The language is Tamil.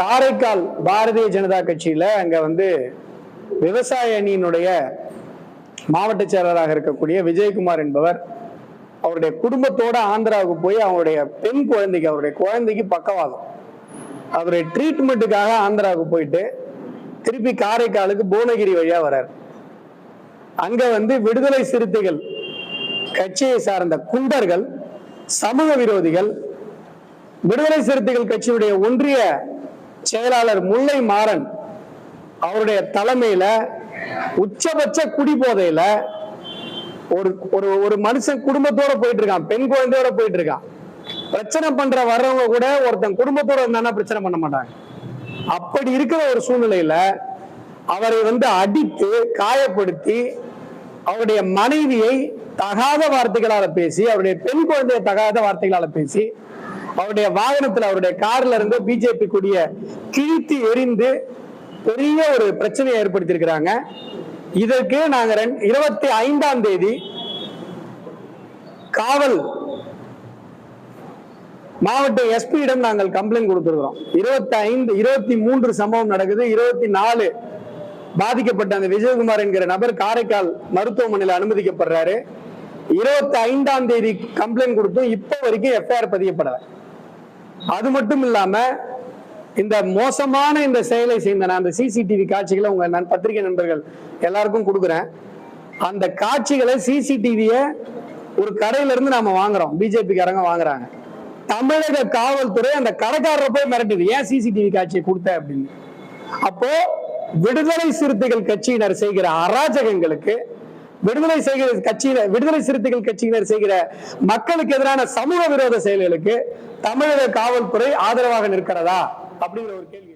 காரைக்கால் பாரதிய ஜனதா கட்சியில அங்க வந்து விவசாய அணியினுடைய மாவட்ட செயலராக இருக்கக்கூடிய விஜயகுமார் என்பவர் அவருடைய குடும்பத்தோட ஆந்திராவுக்கு போய் அவருடைய பெண் குழந்தைக்கு அவருடைய குழந்தைக்கு பக்கவாதம். அவருடைய ட்ரீட்மெண்ட்டுக்காக ஆந்திராவுக்கு போயிட்டு திருப்பி காரைக்காலுக்கு புவனகிரி வழியா வர்றார். அங்க வந்து விடுதலை சிறுத்தைகள் கட்சியை சார்ந்த குண்டர்கள் சமூக விரோதிகள் விடுதலை சிறுத்தைகள் கட்சியுடைய ஒன்றிய செயலாளர் முல்லை மாறன் அவருடைய தலைமையில உச்சபட்ச குடிபோதையில ஒரு ஒரு ஒரு மனுஷன் குடும்பத்தோட போயிட்டு இருக்கான் பெண் குழந்தையோட போயிட்டு இருக்கான். பிரச்சனை பண்ற வர்றவங்க கூட ஒருத்தன் குடும்பத்தோட இருந்தானா பிரச்சனை பண்ண மாட்டாங்க. அப்படி இருக்கிற ஒரு சூழ்நிலையில அவரை வந்து அடித்து காயப்படுத்தி அவருடைய மனைவியை தகாத வார்த்தைகளால பேசி அவருடைய பெண் குழந்தையை தகாத வார்த்தைகளால பேசி அவருடைய வாகனத்துல அவருடைய கார்ல இருந்து பிஜேபி கூடிய கிழித்து எரிந்து பெரிய ஒரு பிரச்சனையை ஏற்படுத்தி இருக்கிறாங்க இதற்கு நாங்க இருபத்தி ஐந்தாம் தேதி காவல் மாவட்ட எஸ்பியிடம் நாங்கள் கம்ப்ளைண்ட் கொடுத்துருக்கிறோம். இருபத்தி ஐந்து இருபத்தி மூன்று சம்பவம் நடக்குது. இருபத்தி நாலு பாதிக்கப்பட்ட அந்த விஜயகுமார் என்கிற நபர் காரைக்கால் மருத்துவமனையில் அனுமதிக்கப்படுறாரு. இருபத்தி ஐந்தாம் தேதி கம்ப்ளைண்ட் கொடுத்தும் இப்ப வரைக்கும் எஃப்ஐஆர் பதியப்படலை. அது மட்டும் இல்லாம இந்த மோசமான இந்த செயலை செய்த நான் அந்த சிசிடிவி காட்சிகளை உங்க நான் பத்திரிகை நண்பர்கள் எல்லாருக்கும் கொடுக்குறேன். அந்த காட்சிகளை சிசிடிவிய ஒரு கடையில இருந்து நாம வாங்குறோம். பிஜேபி காரங்க வாங்குறாங்க. தமிழக காவல்துறை அந்த கடைக்காரரை போய் மிரட்டுது. ஏன் சிசிடிவி காட்சியை கொடுத்த அப்படின்னு? அப்போ விடுதலை சிறுத்தைகள் கட்சியினர் செய்கிற அராஜகங்களுக்கு விடுதலை செய்கிற கட்சியில விடுதலை சிறுத்தைகள் கட்சியினர் செய்கிற மக்களுக்கு எதிரான சமூக விரோத செயல்களுக்கு தமிழக காவல்துறை ஆதரவாக நிற்கிறதா? அப்படிங்கிற ஒரு கேள்வி.